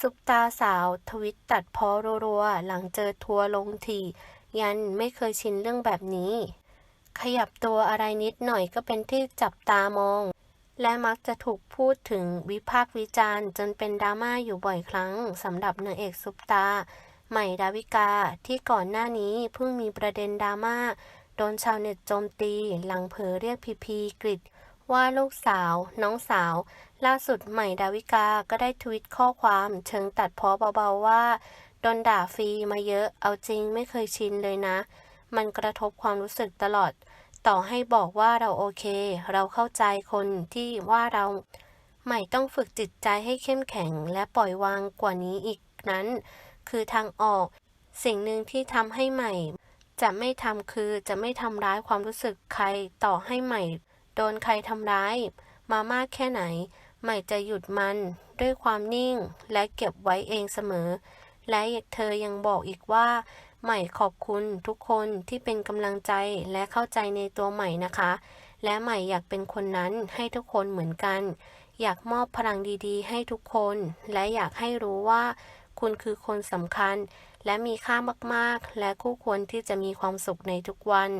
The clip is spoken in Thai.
ซุปตาสาวทวิตตัดพ้อรัวๆ หลังเจอทัวร์ลงทียันไม่เคยชินเรื่องแบบนี้ ขยับตัวอะไรนิดหน่อยก็เป็นที่จับตามอง และมักจะถูกพูดถึงวิพากษ์วิจารณ์ จนเป็นดราม่าอยู่บ่อยครั้งสำหรับนางเอกซุปตา ใหม่ดาวิกาที่ก่อนหน้านี้เพิ่งมีประเด็นดราม่าโดนชาวเน็ตโจมตี หลังเผลอเรียกพีพีกริดว่าลูกสาว น้องสาว ล่าสุดใหม่ดาวิกาก็ได้ทวิตข้อความเชิงตัดพ้อเบาๆว่าโดนด่าฟรีมาเยอะเอาจริงไม่เคยชินเลยนะ มันกระทบความรู้สึกตลอด ต่อให้บอกว่าเราโอเค เราเข้าใจคนที่ว่าเราใหม่ต้องฝึกจิตใจให้เข้มแข็งและปล่อยวางกว่านี้อีกนั้น คือทางออก สิ่งหนึ่งที่ทำให้ใหม่ จะไม่ทำคือจะไม่ทำร้ายความรู้สึกใครต่อให้ใหม่ โดนใครทำร้าย มามากแค่ไหน ใหม่จะหยุดมันด้วยความนิ่งและเก็บไว้เองเสมอ และเธอยังบอกอีกว่า ใหม่ขอบคุณทุกคนที่เป็นกำลังใจและเข้าใจในตัวใหม่นะคะ และใหม่อยากเป็นคนนั้นให้ทุกคนเหมือนกัน อยากมอบพลังดีๆ ให้ทุกคน และอยากให้รู้ว่า คุณคือคนสำคัญ และมีค่ามากๆ และคู่ควรที่จะมีความสุขในทุกวัน